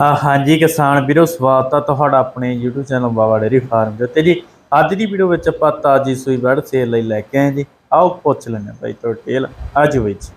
ਹਾਂਜੀ ਕਿਸਾਨ ਵੀਰੋ ਸਵਾਗਤ ਆ ਤੁਹਾਡਾ ਆਪਣੇ YouTube channel Baba dairy farm ਦੇ ਉੱਤੇ ਜੀ। ਅੱਜ ਦੀ ਵੀਡੀਓ ਵਿੱਚ ਆਪਾਂ ਤਾਜੀ ਸੂਈ ਬੜ ਸੇਲ ਲਈ ਲੈ ਕੇ ਆਏ ਜੀ। ਆਓ ਪੁੱਛ ਲੈਣੇ ਬਾਈ ਤੋਂ ਟੇਲ ਅੱਜ ਵਿੱਚ।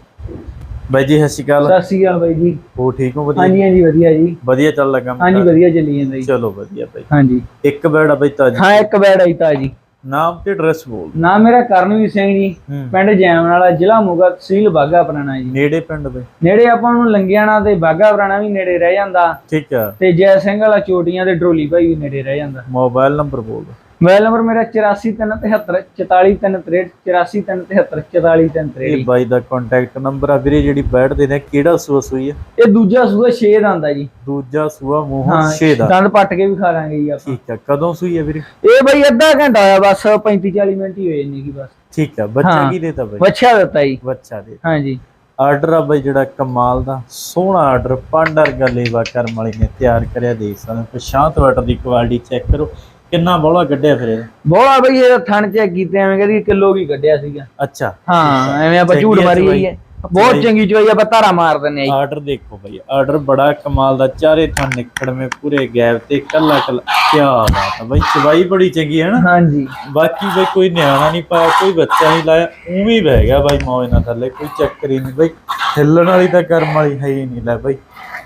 ਬਾਈ ਜੀ ਸਤਿ ਸ਼੍ਰੀ ਅਕਾਲ। ਸਤਿ ਸ਼੍ਰੀ ਅਕਾਲ ਬਾਈ ਜੀ। ਹੋ ਠੀਕ ਹੋ? ਵਧੀਆ? ਹਾਂਜੀ ਹਾਂਜੀ ਵਧੀਆ ਜੀ। ਵਧੀਆ ਚੱਲ ਲੱਗਾ ਹਾਂਜੀ ਵਧੀਆ ਚੱਲੀ ਜਾਂਦਾ ਜੀ। ਚਲੋ ਵਧੀਆ ਬਾਈ। ਹਾਂਜੀ। ਇੱਕ ਬੈੜ ਆ ਬਾਈ ਤਾਜੀ। ਹਾਂ ਇੱਕ ਬੈਡ ਆਈ ਤਾਂ ਜੀ ਨਾਮ ਤੇ ਐਡਰੈਸ ਬੋਲ ਨਾਮ ਮੇਰਾ ਕਰਨਵੀਰ ਸਿੰਘ ਜੀ ਪਿੰਡ ਜੈਮਨ ਵਾਲਾ ਜ਼ਿਲ੍ਹਾ ਮੋਗਾ ਤਹਿਸੀਲ ਬਾਗਾ ਪੁਰਾਣਾ ਜੀ। ਨੇੜੇ ਪਿੰਡ ਦੇ। ਨੇੜੇ ਆਪਾਂ ਨੂੰ ਲੰਗਿਆਣਾ ਤੇ ਬਾਗਾ ਪੁਰਾਣਾ ਵੀ ਨੇੜੇ ਰਹਿ ਜਾਂਦਾ। ਠੀਕ ਆ। ਤੇ ਜੈ ਸਿੰਘ ਵਾਲਾ ਚੋਟੀਆਂ ਤੇ ਡਰੋਲੀ ਭਾਈ ਵੀ ਨੇੜੇ ਰਹਿ ਜਾਂਦਾ। ਮੋਬਾਈਲ ਨੰਬਰ ਬੋਲ। ਮੋਬਾਈਲ ਨੰਬਰ ਮੇਰਾ 8437 44363 8437 44363 ਇਹ ਬਾਈ ਦਾ ਕੰਟੈਕਟ ਨੰਬਰ ਆ ਵੀਰੇ ਜਿਹੜੀ ਬੈੜ ਦੇ ਨੇ ਕਿਹੜਾ ਸੂਆ ਸੂਈ ਆ? ਇਹ ਦੂਜਾ ਸੂਆ 6 ਦਾ ਆਂਦਾ ਜੀ। ਦੂਜਾ ਸੂਆ ਮੂੰਹ ਹਾਂ 6 ਦਾ। ਦੰਦ ਪੱਟ ਕੇ ਵੀ ਖਾ ਲਾਂਗੇ ਜੀ ਆਪਾਂ। ਠੀਕ ਆ ਕਦੋਂ ਸੂਈ ਆ ਵੀਰੇ? ਇਹ ਬਾਈ ਅੱਧਾ ਘੰਟਾ ਹੋਇਆ ਬਸ 35 40 ਮਿੰਟ ਹੀ ਹੋਏ ਨੇ ਜੀ ਬਸ। ਠੀਕ ਆ ਬੱਚਾ ਹਾਂ। ਕੀ ਦੇਤਾ ਬਾਈ? ਵੱਛਾ ਦਿੱਤਾ ਜੀ। ਬੱਚਾ ਦੇ। ਹਾਂਜੀ ਆਰਡਰ ਆ ਬਾਈ ਜਿਹੜਾ ਕਮਾਲ ਦਾ ਸੋਹਣਾ ਆਰਡਰ ਪਾਂਡਰ ਗੱਲੇਵਾ ਕਰਮ ਵਾਲੀ ਨੇ ਤਿਆਰ ਕਰਿਆ ਦੇਖ ਸਕਦੇ ਹੋ ਪਛਾਤ ਵਾਟਰ ਦੀ ਕੁਆਲਿਟੀ ਚੈੱਕ ਕਰੋ। ਕਿੰਨਾ ਬੋਲਾ ਗੱਡਿਆ ਫਿਰ ਬੋਲਾ ਬਈ ਇਹ ਥਣ ਚੈੱਕ ਕੀਤੇ ਐਵੇਂ ਕਹਿੰਦੀ ਕਿਲੋ ਕੀ ਕੱਢਿਆ ਸੀਗਾ। ਅੱਛਾ। ਹਾਂ ਐਵੇਂ ਆਪਾਂ ਝੂਠ ਮਾਰੀ ਹੈ। ਬਹੁਤ ਚੰਗੀ ਚੋਈ ਆਪਾਂ ਧਾਰਾ ਮਾਰ ਦਿੰਨੇ ਆ ਆਰਡਰ ਦੇਖੋ ਬਾਈ ਆਰਡਰ ਬੜਾ ਕਮਾਲ ਦਾ ਚਾਰੇ ਥਾਂ ਨਿਕੜਵੇਂ ਪੂਰੇ ਗੈਪ ਤੇ ਕੱਲਾ ਕੱਲਾ। ਕੀ ਬਾਤ ਆ ਬਾਈ ਚਵਾਈ ਬੜੀ ਚੰਗੀ ਹੈ ਨਾ। ਹਾਂਜੀ। ਬਾਕੀ ਬਈ ਕੋਈ ਨਿਆਣਾ ਨਹੀਂ ਪਾਇਆ ਕੋਈ ਬੱਚਾ ਨਹੀਂ ਲਾਇਆ ਉਵੇਂ ਹੀ ਬਹਿ ਗਿਆ ਬਾਈ ਮੌਜ ਨਾਲ ਥੱਲੇ ਕੋਈ ਚੱਕਰ ਹੀ ਨਹੀਂ ਬਾਈ। ਹਿੱਲਣ ਵਾਲੀ ਤਾਂ ਕਰਮ ਵਾਲੀ ਹੈ ਹੀ ਨਹੀਂ ਲੈ ਬਾਈ।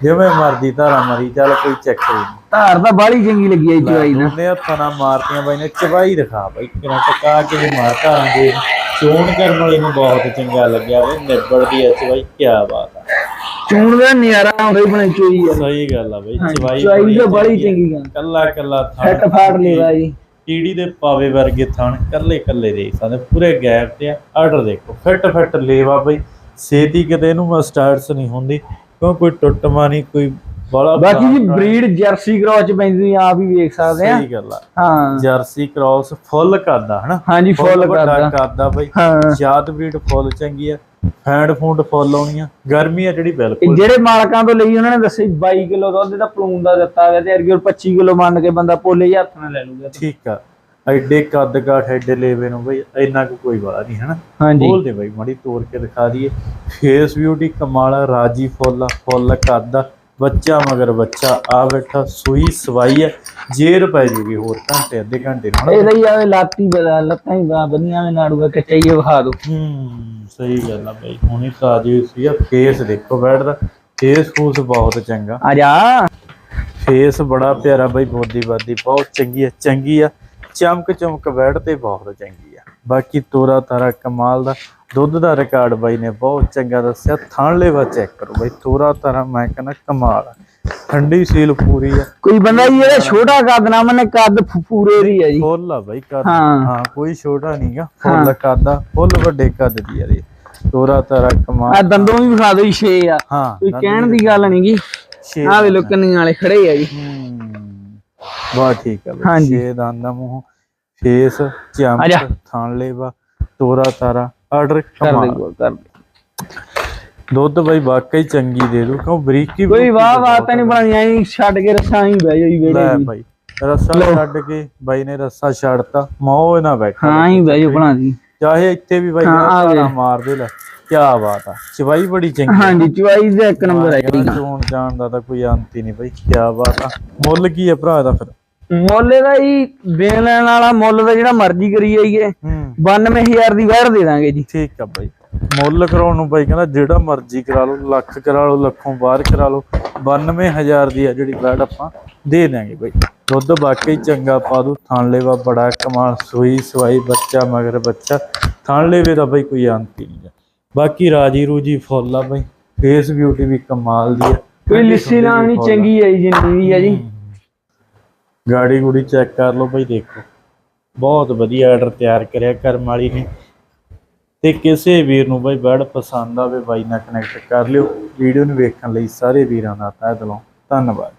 ਜਿਵੇਂ ਮਰਦੀ ਧਾਰਾ ਮਰੀ ਚੱਲ ਕੋਈ ਚੱਕਰ ਨਹੀਂ। ਧਾਰ ਤਾਂ ਬਾਲੀ ਚੰਗੀ ਲੱਗੀ ਜੀ ਚਵਾਈ ਨਾ। ਦੋਨੇ ਹੱਥਾਂ ਨਾਲ ਮਾਰਤੀਆਂ ਬਾਈ ਨੇ ਚਵਾਈ ਦਿਖਾ ਬਾਈ ਕਿਰਾਂ ਟਕਾ ਕੇ ਵੀ ਮਾਰ ਧਾਰਾਂ ਦੇ। ਚੋਣ ਕਰਨ ਵਾਲੀ ਨੂੰ ਬਹੁਤ ਚੰਗਾ ਲੱਗਿਆ ਬਈ ਨਿਬੜਦੀ ਐ ਚਵਾਈ ਕੀ ਬਾਤ ਆ। ਚੂਣ ਦਾ ਨਜ਼ਾਰਾ ਆਉਂਦਾ ਹੀ ਬਣੇ ਚੋਈ ਆ। ਸਹੀ ਗੱਲ ਆ ਬਾਈ ਚਵਾਈ ਚਵਾਈ ਤਾਂ ਬੜੀ ਚੰਗੀ ਗੱਲ ਕੱਲਾ ਕੱਲਾ ਫੱਟ ਫਾੜ ਲੇਵਾ ਜੀ ਕੀੜੀ ਦੇ ਪਾਵੇ ਵਰਗੇ ਥਣ ਕੱਲੇ ਕੱਲੇ ਦੇਖ ਸਕਦੇ ਪੂਰੇ ਗੈਪ ਤੇ ਆਰਡਰ ਦੇਖੋ ਫਿੱਟ ਫਿੱਟ ਲੇਵਾ ਬਈ। ਛੇਤੀ ਕਿਤੇ ਇਹਨੂੰ ਮਸਟਾਰਡਸ ਨਹੀਂ ਹੁੰਦੀ। ਕਿਉਂ ਕੋਈ ਟੁੱਟਮਾ ਨਹੀਂ ਕੋਈ ਬੜਾ ਬਾਕੀ ਜੀ ਬਰੀਡ ਜਰਸੀ ਕ੍ਰੋਸ ਚ ਪੈਂਦੀ ਆ ਹੀ ਵੇਖ ਸਕਦੇ ਆ। ਸਹੀ ਗੱਲ ਆ। ਹਾਂ। ਜਰਸੀ ਕ੍ਰਾਸ ਫੁੱਲ ਕਰਦਾ ਹਨਾ? ਹਾਂਜੀ ਫੁੱਲ ਕਰਦਾ। ਕਰਦਾ ਬਈ। ਜਾਤ ਬਰੀਡ ਫੁੱਲ ਚੰਗੀ ਆ। ਫੈਂਡ ਫੂਡ ਫੁੱਲ ਆਉਣੀ ਆ। ਗਰਮੀ ਆ ਜਿਹੜੀ ਬਿਲਕੁਲ। ਜਿਹੜੇ ਮਾਲਕਾਂ ਤੋਂ ਲਈ ਉਹਨਾਂ ਨੇ ਦੱਸੇ 22 ਕਿਲੋ ਦੁੱਧ ਦਾ ਪਲੂਨ ਦਾ ਦਿੱਤਾ ਗਿਆ ਤੇ ਅਰਗਿਓ 25 ਕਿਲੋ ਮੰਨ ਕੇ ਬੰਦਾ ਪੋਲੇ ਹੱਥ ਨਾਲ ਲੈ ਲੂਗਾ ਠੀਕ ਆ। ਐਡੇ ਕੱਦ ਕਾਠ ਐਡੇ ਲੇਵੇ ਨੂੰ ਬਈ ਇੰਨਾ ਕੁ ਕੋਈ ਵਾਲਾ ਨਹੀਂ ਹਨਾ? ਹਾਂਜੀ। ਬੋਲ ਦੇ ਬਾਈ ਮਾੜੀ ਤੋੜ ਕੇ ਦਿਖਾ ਦਈਏ। ਫੇਸ ਬਿਊਟੀ ਕਮਾਲ ਆ, ਰਾਜੀ ਫੁੱਲ ਆ, ਫੁੱਲ ਕਰਦਾ ਬੱਚਾ ਮਗਰ ਬੱਚਾ ਆ ਬੈਠਾ ਸੂਈ ਸਵਾਈ ਹੈ ਜੇਰ ਪੈ ਜੂਗੀ ਹੋਰ ਘੰਟੇ ਅੱਧੇ ਘੰਟੇ ਨੂੰ ਇਹ ਲਈ ਆਵੇ ਲਾਤੀ ਬਦਾ ਲੱਤਾਂ ਹੀ ਬਾ ਬੰਨੀਆਂ ਵਿੱਚ ਨਾੜੂਗਾ ਕੱਚਾਈਏ ਵਿਖਾ ਦੋ। ਹੂੰ ਸਹੀ ਗੱਲ ਆ ਬਾਈ ਹੁਣੀ ਤਾਜੀ ਸੀ ਆ ਫੇਸ ਦੇਖੋ ਬੈਠਦਾ ਫੇਸ ਫੂਸ ਬਹੁਤ ਚੰਗਾ। ਆ ਜਾ। ਫੇਸ ਬੜਾ ਪਿਆਰਾ ਬਾਈ ਬੋਦੀ ਬਾਦੀ ਬਹੁਤ ਚੰਗੀ ਹੈ ਚੰਗੀ ਆ। ਚਮਕ ਚਮਕ ਬੈਠ ਤੇ ਬਹੁਤ ਚੰਗੀ ਆ। ਬਾਕੀ ਤੋਰਾ ਤਾਰਾ ਕਮਾਲ ਦਾ ਦੁੱਧ ਦਾ ਰਿਕਾਰਡ ਬਾਈ ਨੇ ਬਹੁਤ ਚੰਗਾ ਦੱਸਿਆ। ਥਣ ਲੈਵਾ ਚੈੱਕ ਕਰੋ ਬਾਈ ਤੋਰਾ ਤਾਰਾ ਮੈਂ ਕਹਿੰਦਾ ਕਮਾਲ ਆ। ਠੰਡੀ ਸੀਲ ਪੂਰੀ ਆ। ਕੋਈ ਬੰਦਾ ਜੀ ਇਹਦਾ ਛੋਟਾ ਕੱਦ ਨਾ ਮਨੇ ਕੱਦ ਪੂਰੇ ਦੀ ਹੈ ਜੀ। ਫੁੱਲ ਆ ਬਾਈ ਕੱਦ। ਹਾਂ। ਕੋਈ ਛੋਟਾ ਨਹੀਂਗਾ ਫੁੱਲ ਕੱਦ ਆ ਫੁੱਲ ਵੱਡੇ ਕੱਦ ਦੀ ਆ ਇਹ। ਤੋਰਾ ਤਾਰਾ ਆ ਕਮਾਲ ਦੰਦੋਂ ਵੀ ਵਿਖਾ ਦੋ ਜੀ 6 ਆ। ਹਾਂ ਕੋਈ ਕਹਿਣ ਦੀ ਗੱਲ ਨਹੀਂਗੀ ਆ ਵੇ ਲੋ ਕੰਨੀਆਂ ਵਾਲੇ ਖੜੇ ਆ ਜੀ। ਹੂੰ ਬਹੁਤ ਠੀਕ ਆ ਬਈ ਹਾਂਜੀ। ਛੇ ਦੰਦ ਦਾ ਮੂੰਹ। ਫੇਸ। ਚਮਕ ਥਣ ਲੇਵਾ ਤੋਰਾ ਤਾਰਾ ਆਰਡਰ ਕਰ ਦੇ ਕਰ ਦੁੱਧ ਬਈ ਵਾਕਈ ਚੰਗੀ ਦੇ ਦੂ ਕਿਉਂ ਬਰੀਕੀ ਕੋਈ ਵਾਹ ਵਾਹ ਤਾਂ ਨਹੀਂ ਬਣਾਈਆਂ ਜੀ ਛੱਡ ਕੇ ਰਸਾਂ ਹੀ ਬਹਿ ਜਾਈ ਲੈ ਵੇੜੇ ਜੀ ਬਾਈ ਰੱਸਾ ਛੱਡ ਕੇ ਬਾਈ ਨੇ ਰੱਸਾ ਛੱਡਤਾ ਮੋਹ ਨਾ ਬੈਠਾ ਹਾਂ ਹੀ ਬਹਿ ਜਾ ਬਣਾ ਦੀ। ਚਾਹੇ ਇੱਥੇ ਵੀ ਬਾਈ ਵੇ। ਮਾਰ ਦੇ ਲੈ ਕੀ ਬਾਤ ਆ ਚਵਾਈ ਬੜੀ ਚੰਗੀ। ਹਾਂਜੀ ਚੁਆਈ ਦਾ ਇੱਕ ਨੰਬਰ ਹੈ ਜੀ ਚੋਣ ਜਾਣ ਦਾ ਤਾਂ ਕੋਈ ਅੰਤ ਹੀ ਨਹੀਂ ਬਾਈ ਕੀ ਬਾਤ ਆ। ਮੁੱਲ ਕੀ ਹੈ ਭਰਾ ਦਾ ਫਿਰ? ਮੁੱਲ ਦਾ ਜੀ ਦੇਣ ਲੈਣ ਵਾਲਾ ਮੁੱਲ ਦਾ ਜਿਹੜਾ ਮਰਜ਼ੀ ਕਰੀ ਜਾਈਏ। ਹੂੰ। 92000 ਦੀ ਵੈਰ ਦੇ ਦਾਂਗੇ ਜੀ। ਠੀਕ ਆ ਬਾਈ। ਮੁੱਲ ਕਰਾਉਣ ਨੂੰ ਬਾਈ ਕਹਿੰਦਾ ਜਿਹੜਾ ਮਰਜ਼ੀ ਕਰਾ ਲਓ ਲੱਖ ਕਰਾ ਲਓ ਲੱਖੋਂ ਬਾਹਰ ਕਰਾ ਲਓ। 92000 ਦੀ ਆ ਜਿਹੜੀ ਬੈਡ ਆਪਾਂ ਦੇ ਦਿਆਂਗੇ ਬਾਈ। ਦੁੱਧ ਵਾਕਈ ਚੰਗਾ ਪਾ ਦੂ ਥਣ ਲੇਵਾ ਬੜਾ ਕਮਾਲ ਸੂਈ ਸਵਾਈ ਬੱਚਾ ਮਗਰ ਬੱਚਾ। ਥਣ ਲੇਵੇ ਦਾ ਬਾਈ ਕੋਈ ਅੰਤ ਹੀ ਨਹੀਂ। ਬਾਕੀ ਰਾਜੀ ਰੂਜੀ ਫੁੱਲ ਆ ਬਾਈ। ਫੇਸ ਬਿਊਟੀ ਵੀ ਕਮਾਲ ਦੀ ਆ। ਕੋਈ ਲਿੱਸੀ ਨਹੀਂ ਚੰਗੀ ਹੈ ਜੀ ਜਿੰਨੀ ਵੀ ਹੈ ਜੀ। ਗਾੜੀ ਗੁੜੀ ਚੈੱਕ ਕਰ ਲਓ ਬਾਈ ਦੇਖੋ। ਬਹੁਤ ਵਧੀਆ ਆਰਡਰ ਤਿਆਰ ਕਰਿਆ ਕਰਮ ਵਾਲੀ ਨੇ। ਤੇ ਕਿਸੇ ਵੀਰ ਨੂੰ ਬਾਈ ਬੜ ਪਸੰਦ ਆਵੇ ਬਾਈ ਨਾਲ ਕਨੈਕਟ ਕਰ ਲਿਓ। ਵੀਡੀਓ ਨੂੰ ਵੇਖਣ ਲਈ ਸਾਰੇ ਵੀਰਾਂ ਦਾ ਤਹਿ ਦਿਲੋਂ ਧੰਨਵਾਦ।